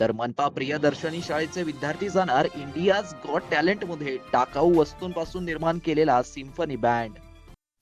तर मनपा प्रियदर्शनी शाळेचे विद्यार्थी जाणार इंडियाज गॉट टॅलेंटमध्ये टाकाऊ वस्तूंपासून निर्माण केलेला सिम्फनी बँड.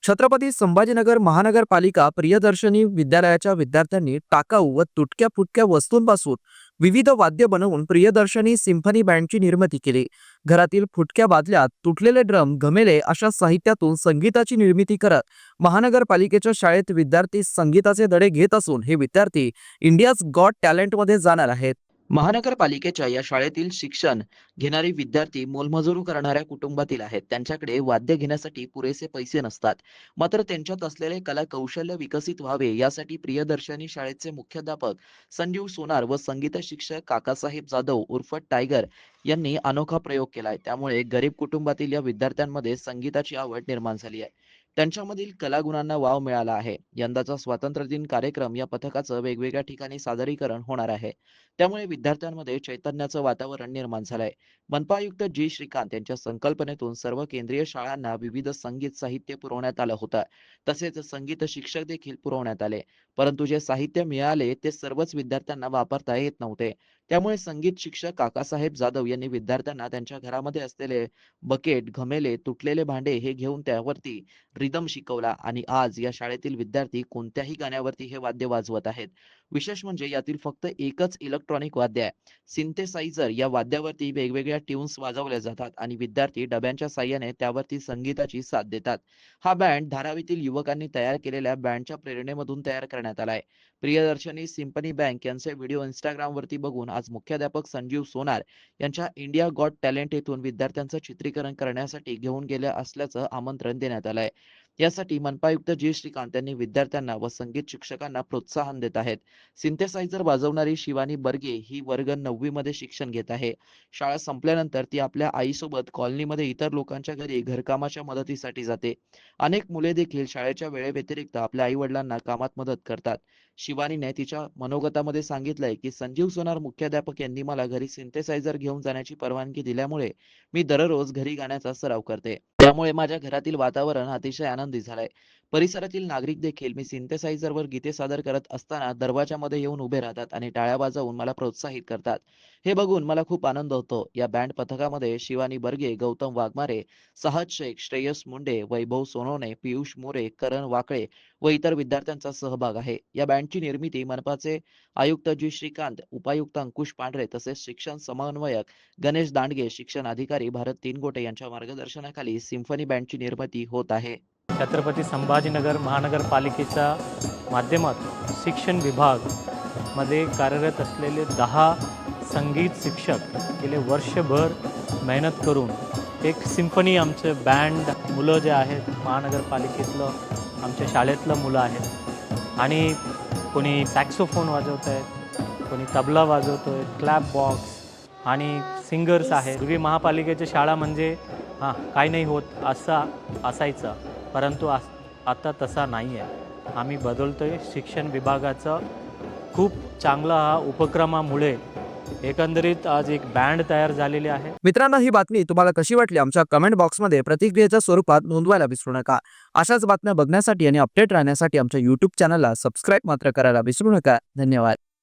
छत्रपती संभाजीनगर महानगरपालिका प्रियदर्शनी विद्यालयाच्या विद्यार्थ्यांनी टाकाऊ व तुटक्या फुटक्या वस्तूंपासून विविध वाद्य बनवून प्रियदर्शनी सिम्फनी बँडची निर्मिती केली. घरातील फुटक्या बादल्या तुटलेले ड्रम घमेले अशा साहित्यातून संगीताची निर्मिती करत महानगरपालिकेच्या शाळेत विद्यार्थी संगीताचे धडे घेत असून हे विद्यार्थी इंडियाज गॉड टॅलेंटमध्ये जाणार आहेत. महानगरपालिकेच्या या शाळेतील शिक्षण घेणारे विद्यार्थी मोलमजुरी करणाऱ्या कुटुंबातील आहेत. त्यांच्याकडे वाद्य घेण्यासाठी पुरेसे पैसे नसतात. मात्र त्यांच्यात असलेले कला कौशल्य विकसित व्हावे यासाठी प्रियदर्शनी शाळेचे मुख्याध्यापक संजीव सोनार व संगीत शिक्षक काकासाहेब जाधव उर्फ टायगर यांनी अनोखा प्रयोग केलाय. त्यामुळे गरीब कुटुंबातील या विद्यार्थ्यांमध्ये संगीताची आवड निर्माण झाली आहे. त्यांच्यामधील कलागुणांना वाव मिळाला आहे. यंदाचा स्वातंत्र्य दिन कार्यक्रम या पथकाचं वेगवेगळ्या ठिकाणी सादरीकरण होणार आहे. त्यामुळे विद्यार्थ्यांमध्ये चैतन्याचं वातावरण निर्माण झालंय. मनपा आयुक्त जी श्रीकांत यांच्या संकल्पनेतून सर्व केंद्रीय शाळांना विविध संगीत साहित्य पुरवण्यात आलं होतं. तसेच संगीत शिक्षक देखील पुरवण्यात आले. परंतु जे साहित्य मिळाले ते सर्वच विद्यार्थ्यांना वापरता येत नव्हते. त्यामुळे संगीत शिक्षक काकासाहेब जाधव यांनी विद्यार्थ्यांना त्यांच्या घरामध्ये असलेले बकेट घमेले तुटलेले भांडे हे घेऊन त्यावरती रिदम शिकवला आणि आज या शाळेतील विद्यार्थी कोणत्याही गाण्यावरती हे वाद्य वाजवत आहेत. विशेष म्हणजे यातील फक्त एकच इलेक्ट्रॉनिक वाद्य आहे. सिंथेसाइझर या वाद्यावरती वेगवेगळ्या ट्यून्स वाजवल्या जातात आणि विद्यार्थी डब्यांच्या साह्याने त्यावरती संगीताची साथ देतात. हा बँड धारावीतील युवकांनी तयार केलेल्या बँडच्या प्रेरणेमधून तयार करण्यात आलाय प्रियदर्शनी सिम्पनी बँक यांचे व्हिडिओ इंस्टाग्राम वरती बघून आज मुख्याध्यापक संजीव सोनार यांच्या इंडिया गॉट टॅलेंट येथून विद्यार्थ्यांचं चित्रीकरण करण्यासाठी घेऊन गेले असल्याचं आमंत्रण देण्यात आलंय यासाठी मनपायुक्त जी. श्रीकांत यांनी विद्यार्थ्यांना व संगीत शिक्षकांना प्रोत्साहन देत आहेत. सिंथेसायझर वाजवणारी शिवानी बर्गे ही वर्ग नववी मध्ये शिक्षण घेत आहे. शाळा संपल्यानंतर ती आपल्या आईसोबत कॉलनीमध्ये इतर लोकांच्या घरी घरकामाच्या मदतीसाठी जाते. अनेक मुले देखील शाळेच्या वेळेव्यतिरिक्त आपल्या आई वडिलांना कामात मदत करतात. शिवानीने तिच्या मनोगतामध्ये सांगितलंय की संजीव सोनार मुख्याध्यापक यांनी मला घरी सिंथेसायझर घेऊन जाण्याची परवानगी दिल्यामुळे मी दररोज घरी गाण्याचा सराव करते. त्यामुळे माझ्या घरातील वातावरण अतिशय आनंद झालंय. परिसरातील नागरिक देखील मी सिंथेसायझरवर गीते सादर करत असताना दरवाजामध्ये येऊन उभे राहतात आणि टाळ्या वाजवून मला प्रोत्साहित करतात. हे बघून मला खूप आनंद होतो. या बँड पथकामध्ये शिवानी बर्गे गौतम वाघमारे सहज शेख श्रेयस मुंडे वैभव सोनवणे पियुष मोरे करण वाकळे व इतर विद्यार्थ्यांचा सहभाग आहे. या बँडची निर्मिती मनपाचे आयुक्त जी. श्रीकांत उपायुक्त अंकुश पांढरे तसेच शिक्षण समन्वयक गणेश दांडगे शिक्षण अधिकारी भारत तीनगोटे यांच्या मार्गदर्शनाखाली सिम्फनी बँडची निर्मिती होत आहे. छत्रपती संभाजीनगर महानगरपालिकेच्या माध्यमात शिक्षण विभागमध्ये कार्यरत असलेले दहा संगीत शिक्षक गेले वर्षभर मेहनत करून एक सिम्फनी आमचे बँड मुलं जे आहेत महानगरपालिकेतलं आमच्या शाळेतलं मुलं आहेत. आणि कोणी सॅक्सोफोन वाजवत आहेत कोणी तबला वाजवतो आहे क्लॅप बॉक्स आणि सिंगर्स आहेत. पूर्वी महापालिकेची शाळा म्हणजे हां काही नाही होत असा असायचं. परंतु आस आता तसा नाही आहे आम्ही बदलतो आहे शिक्षण विभागाचा खूप चांगला हा उपक्रमामुळे एकंदरीत आज एक बँड तयार झालेली आहे. मित्रांनो ही बातमी तुम्हाला कशी वाटली? आमच्या कमेंट बॉक्समध्ये प्रतिक्रियेच्या स्वरूपात नोंदवायला विसरू नका. अशाच बातम्या बघण्यासाठी आणि अपडेट राहण्यासाठी आमच्या युट्यूब चॅनलला सबस्क्राईब मात्र करायला विसरू नका. धन्यवाद.